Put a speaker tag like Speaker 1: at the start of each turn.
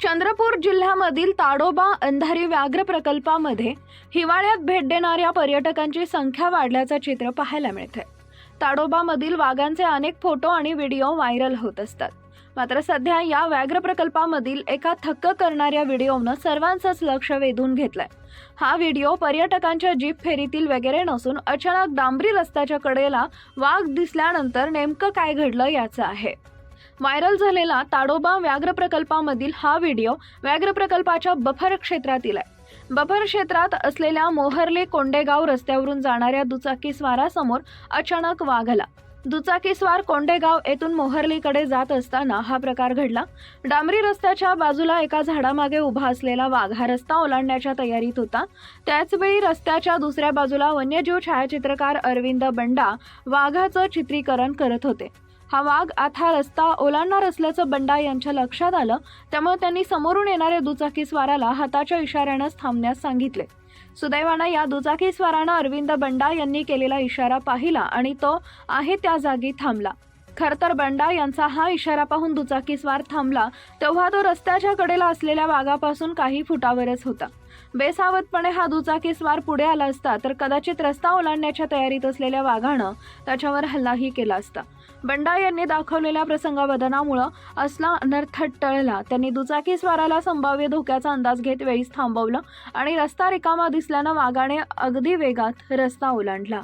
Speaker 1: चंद्रपूर जिल्ह्यामधील ताडोबा अंधारी व्याघ्र प्रकल्पामध्ये हिवाळ्यात भेट देणाऱ्या पर्यटकांची संख्या वाढल्याचं चित्र पाहायला मिळते ताडोबामधील वाघांचे अनेक फोटो आणि व्हिडिओ व्हायरल होत असतात. मात्र सध्या या व्याघ्र प्रकल्पामधील एका थक्क करणाऱ्या व्हिडिओनं सर्वांचंच लक्ष वेधून घेतलंय. हा व्हिडिओ पर्यटकांच्या जीप फेरीतील वगैरे नसून अचानक डांबरी रस्त्याच्या कडेला वाघ दिसल्यानंतर नेमकं काय घडलं याचं आहे. व्हायरल झालेला ताडोबा व्याघ्र प्रकल्पामधील हा व्हिडिओ व्याघ्र प्रकल्पाच्या बफर क्षेत्रातील आहे. बफर क्षेत्रात असलेल्या मोहर्ले कोंडेगाव रस्त्यावरून जाणाऱ्या दुचाकीस्वारासमोर अचानक वाघ आला. दुचाकीस्वार कोंडेगाव येथून मोहर्लीकडे जात असताना हा प्रकार घडला. डांबरी रस्त्याच्या बाजूला एका झाडामागे उभा असलेला वाघ हा रस्ता ओलांडण्याच्या तयारीत होता. त्याचवेळी रस्त्याच्या दुसऱ्या बाजूला वन्यजीव छायाचित्रकार अरविंद बंडा वाघाचं चित्रीकरण करत होते. हा वाघ आता रस्ता ओलांडणार असल्याचं बंडा यांच्या लक्षात आलं त्यामुळे त्यांनी समोरून येणाऱ्या दुचाकीस्वाराला हाताच्या इशाऱ्यानं थांबण्यास सांगितले. सुदैवानं या दुचाकीस्वारानं अरविंद बंडा यांनी केलेला इशारा पाहिला आणि तो आहे त्या जागी थांबला. खरतर बंडा यांचा हा इशारा पाहून दुचाकीस्वार थांबला. तेव्हा तो रस्त्याच्या कडेला असलेल्या वाघापासून काही फुटावरच होता. बेसावधपणे हा दुचाकीस्वार पुढे आला असता तर कदाचित रस्ता ओलांडण्याच्या तयारीत असलेल्या वाघानं त्याच्यावर हल्लाही केला असता. बंडा यांनी दाखवलेल्या प्रसंगावदनामुळं असला अनर्थ टळला. त्यांनी दुचाकी स्वाराला संभाव्य धोक्याचा अंदाज घेत वेळीच थांबवलं आणि रस्ता रिकामा दिसल्यानं वाघाने अगदी वेगात रस्ता ओलांडला.